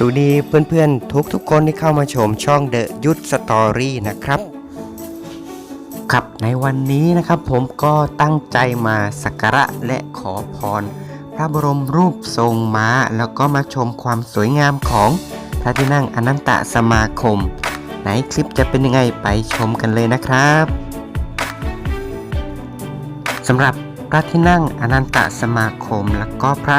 สวัสดีเพื่อนๆ ทุกๆคนที่เข้ามาชมช่อง The ยุทธสตอรี่นะครับ ครับในวันนี้นะครับผมก็ตั้งใจมาสักการะและขอพร พระบรมรูปทรงม้า แล้วก็มาชมความสวยงามของพระที่นั่งอนันตสมาคมไหนคลิปจะเป็นยังไงไปชมกันเลยนะครับสำหรับพระที่นั่งอนันตสมาคม แล้วก็พระ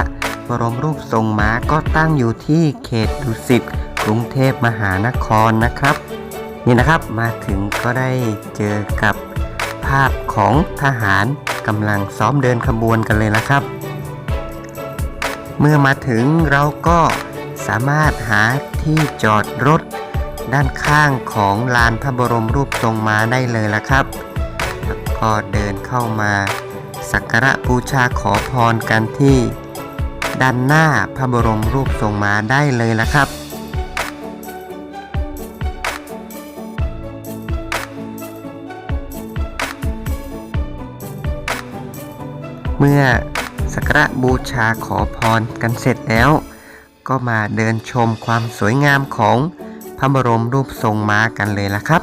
บรมรูปทรงม้าก็ตั้งอยู่ที่เขตดุสิตกรุงเทพมหานครนะครับ นี่นะครับมาถึงก็ได้เจอกับภาพของทหารกำลังซ้อมเดินขบวนกันเลยนะครับ เมื่อมาถึงเราก็สามารถหาที่จอดรถด้านข้างของลานพระบรมรูปทรงม้าได้เลยละครับ แล้วก็เดินเข้ามาสักการะบูชาขอพรกันที่ ด้านหน้าพระบรมรูปทรงม้าได้เลยละครับเมื่อสักการะบูชาขอพรกันเสร็จแล้ว ก็มาเดินชมความสวยงามของพระบรมรูปทรงม้ากันเลยละครับ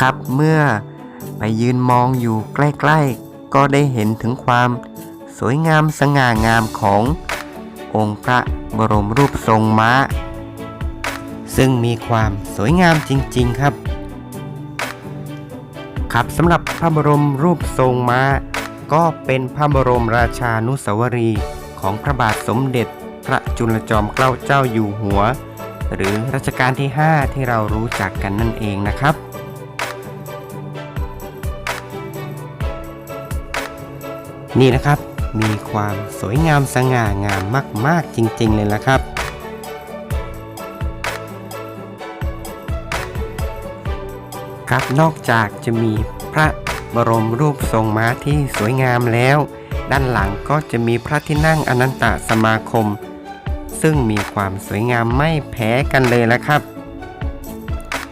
ครับเมื่อไปยืนมองอยู่ใกล้ ๆ ก็ได้เห็นถึงความสวยงามสง่างามขององค์พระบรมรูปทรงม้า ซึ่งมีความสวยงามจริง ๆครับ ครับสำหรับพระบรมรูปทรงม้า ก็เป็นพระบรมราชานุสาวรีย์ของพระบาทสมเด็จพระจุลจอมเกล้าเจ้าอยู่หัว หรือรัชกาลที่ 5 ที่เรารู้จักกันนั่นเองนะครับ นี่นะครับมีความสวยงามสง่างามมาก ๆ จริง ๆ เลยละครับ ครับนอกจากจะมีพระบรมรูปทรงม้าที่สวยงามแล้ว ด้านหลังก็จะมีพระที่นั่งอนันตสมาคม ซึ่งมีความสวยงามไม่แพ้กันเลยละครับ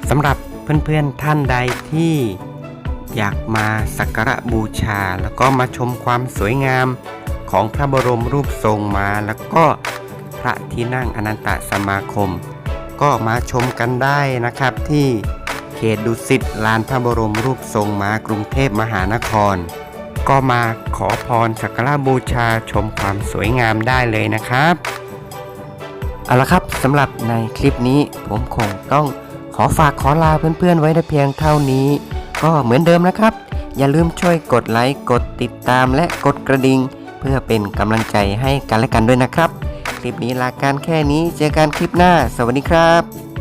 สำหรับเพื่อน ๆ ท่านใดที่ อยากมาสักการะบูชา แล้วก็มาชมความสวยงามของพระบรมรูปทรงมาแล้วก็พระที่นั่งอนันตสมาคม ก็มาชมกันได้นะครับที่เขตดุสิตลานพระบรมรูปทรงมากรุงเทพมหานคร ก็มาขอพรสักการะบูชาชมความสวยงามได้เลยนะครับเอาละครับสำหรับในคลิปนี้ผมคงต้องขอฝากขอลาเพื่อนๆไว้ได้เพียงเท่านี้ ก็เหมือนเดิมนะครับ อย่าลืมช่วยกดไลค์กดติดตามและกดกระดิ่งเพื่อเป็นกำลังใจให้กันและกันด้วยนะครับ คลิปนี้ลาการแค่นี้เจอกันคลิปหน้า สวัสดีครับ